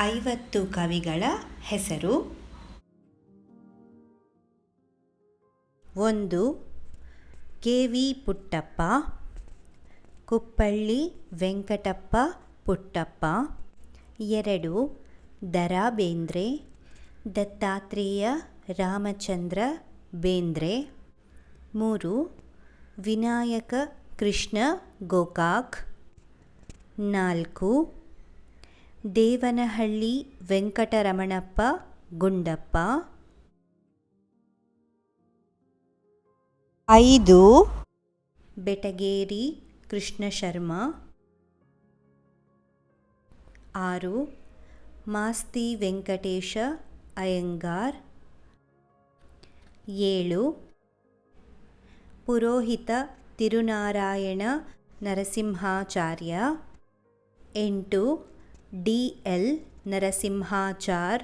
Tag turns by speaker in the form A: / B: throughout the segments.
A: ಐವತ್ತು ಕವಿಗಳ ಹೆಸರು? ಒಂದು, ಕೆ ವಿ ಪುಟ್ಟಪ್ಪ, ಕುಪ್ಪಳ್ಳಿ ವೆಂಕಟಪ್ಪ ಪುಟ್ಟಪ್ಪ, ಎರಡು ದರಾ ಬೇಂದ್ರೆ ದತ್ತಾತ್ರೇಯ ರಾಮಚಂದ್ರ ಬೇಂದ್ರೆ, ಮೂರು, ವಿನಾಯಕ ಕೃಷ್ಣ ಗೋಕಾಕ್, ನಾಲ್ಕು ದೇವನಹಳ್ಳಿ ವೆಂಕಟರಮಣಪ್ಪ ಗುಂಡಪ್ಪ. ಐದು. ಬೆಟಗೇರಿ ಕೃಷ್ಣ ಶರ್ಮಾ ಆರು. ಮಾಸ್ತಿ ವೆಂಕಟೇಶ ಅಯ್ಯಂಗಾರ್. ಏಳು. ಪುರೋಹಿತ ತಿರುನಾರಾಯಣ ನರಸಿಂಹಾಚಾರ್ಯ. ಎಂಟು. D L Narasimhachar.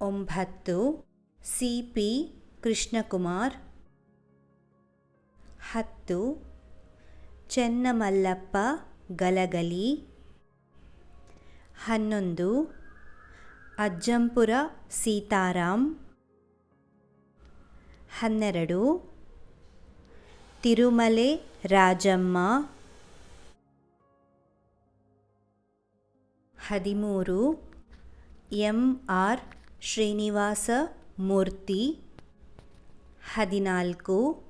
A: ಒಂಬತ್ತು ಸಿ ಪಿ ಕೃಷ್ಣಕುಮಾರ್. ಹತ್ತು ಚೆನ್ನಮಲ್ಲಪ್ಪ ಗಲಗಲಿ. ಹನ್ನೊಂದು ಅಜ್ಜಂಪುರ ಸೀತಾರಾಮ್ ಹನ್ನೆರಡು ತಿರುಮಲೆ ರಾಜಮ್ಮ. ಹದಿಮೂರು. M R Srinivasa Murthy. ಹದಿನಾಲ್ಕು.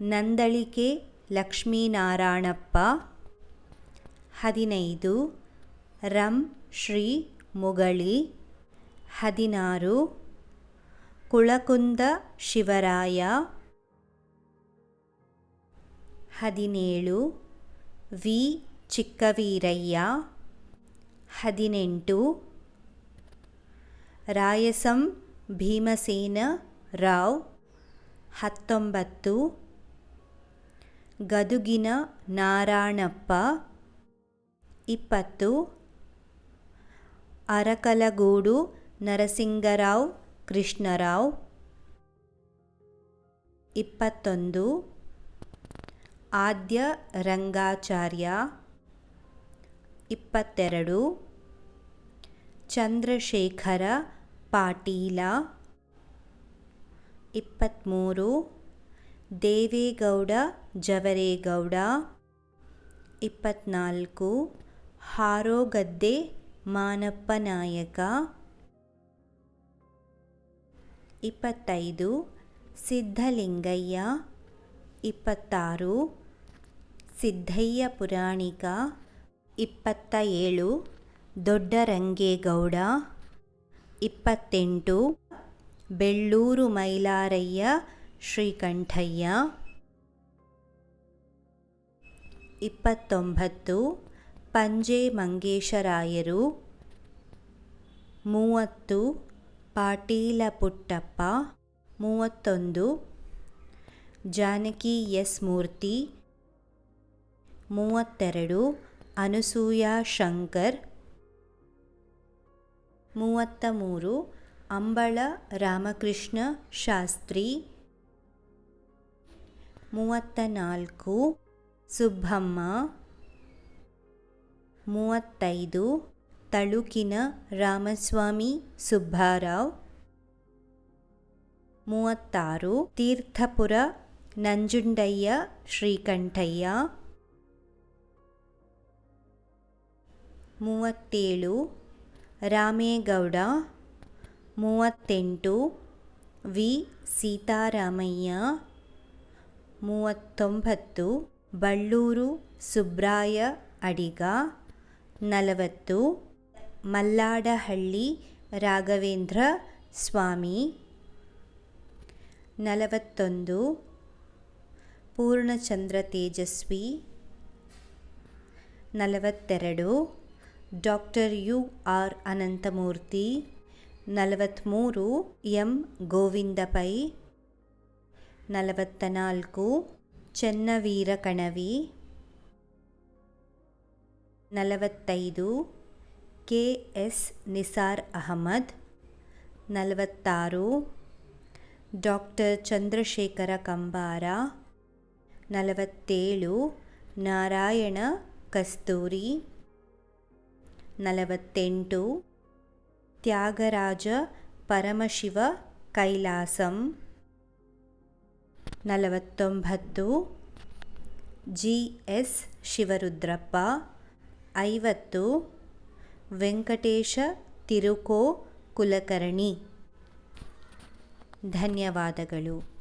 A: ನಂದಳಿಕೆ ಲಕ್ಷ್ಮೀನಾರಾಯಣಪ್ಪ. ಹದಿನೈದು. ರಂ ಶ್ರೀ ಮುಗಳಿ. ಹದಿನಾರು. ಕುಳಕುಂದ ಶಿವರಾಯ. ಹದಿನೇಳು, ವಿ. ಚಿಕ್ಕವೀರಯ್ಯ. ಹದಿನೆಂಟು, ರಾಯಸಂ ಭೀಮಸೇನ ರಾವ್. ಹತ್ತೊಂಬತ್ತು, ಗದುಗಿನ ನಾರಾಯಣಪ್ಪ. ಇಪ್ಪತ್ತು, ಅರಕಲಗೂಡು ನರಸಿಂಗರಾವ್ ಕೃಷ್ಣರಾವ್. ಇಪ್ಪತ್ತೊಂದು ಆದ್ಯ ರಂಗಾಚಾರ್ಯ. ಇಪ್ಪತ್ತೆರಡು. ಚಂದ್ರಶೇಖರ ಪಾಟೀಲ. ಇಪ್ಪತ್ತ್ಮೂರು ದೇವೇಗೌಡ, ಜವರೇಗೌಡ. ಇಪ್ಪತ್ತ್ನಾಲ್ಕು ಹಾರೋಗದ್ದೆ ಮಾನಪ್ಪ ನಾಯಕ. ಇಪ್ಪತ್ತೈದು. ಸಿದ್ಧಲಿಂಗಯ್ಯ. ಇಪ್ಪತ್ತಾರು. ಸಿದ್ಧಯ್ಯ ಪುರಾಣಿಕ ಇಪ್ಪತ್ತ ಏಳು ದೊಡ್ಡರಂಗೇಗೌಡ ಇಪ್ಪತ್ತೆಂಟು, ಬೆಳ್ಳೂರು ಮೈಲಾರಯ್ಯ ಶ್ರೀಕಂಠಯ್ಯ ಇಪ್ಪತ್ತೊಂಬತ್ತು, ಪಂಜೆ ಮಂಗೇಶರಾಯರು ಮೂವತ್ತು ಪಾಟೀಲ ಪುಟ್ಟಪ್ಪ ಮೂವತ್ತೊಂದು, ಜಾನಕಿ ಎಸ್ ಮೂರ್ತಿ ಮೂವತ್ತೆರಡು, ಅನಸೂಯ ಶಂಕರ್. ಮೂವತ್ತ ಮೂರು ಅಂಬಳ ರಾಮಕೃಷ್ಣ ಶಾಸ್ತ್ರಿ. ಮೂವತ್ತ ನಾಲ್ಕು ಸುಬ್ಬಮ್ಮ. ಮೂವತ್ತೈದು, ತಳುಕಿನ ರಾಮಸ್ವಾಮಿ ಸುಬ್ಬಾರಾವ್. ಮೂವತ್ತಾರು, ತೀರ್ಥಪುರ ನಂಜುಂಡಯ್ಯ ಶ್ರೀಕಂಠಯ್ಯ. ಮೂವತ್ತೇಳು, ರಾಮೇಗೌಡ. ಮೂವತ್ತೆಂಟು, ವಿ. ಸೀತಾರಾಮಯ್ಯ. ಮೂವತ್ತೊಂಬತ್ತು, ಬಳ್ಳೂರು ಸುಬ್ರಾಯ ಅಡಿಗ. ನಲವತ್ತು, ಮಲ್ಲಾಡಹಳ್ಳಿ ರಾಘವೇಂದ್ರ ಸ್ವಾಮಿ. ನಲವತ್ತೊಂದು, ಪೂರ್ಣಚಂದ್ರ ತೇಜಸ್ವಿ. ನಲವತ್ತೆರಡು ಡಾಕ್ಟರ್ ಯು ಆರ್ ಅನಂತಮೂರ್ತಿ ನಲವತ್ತ್ಮೂರು ಎಂ ಗೋವಿಂದ ಪೈ ನಲವತ್ತ ನಾಲ್ಕು ಚೆನ್ನವೀರ ಕಣವಿ, ನಲವತ್ತೈದು ಕೆ ಎಸ್ ನಿಸಾರ್ ಅಹಮದ್, ನಲವತ್ತಾರು ಡಾಕ್ಟರ್ ಚಂದ್ರಶೇಖರ ಕಂಬಾರ, ನಲವತ್ತೇಳು ನಾರಾಯಣ ಕಸ್ತೂರಿ ನಲವತ್ತೆಂಟು. ತ್ಯಾಗರಾಜ ಪರಮಶಿವ ಕೈಲಾಸಂ. ನಲವತ್ತೊಂಬತ್ತು. ಜಿ. ಎಸ್. ಶಿವರುದ್ರಪ್ಪ. ಐವತ್ತು. ವೆಂಕಟೇಶ ತಿರುಕೋ ಕುಲಕರ್ಣಿ. ಧನ್ಯವಾದಗಳು.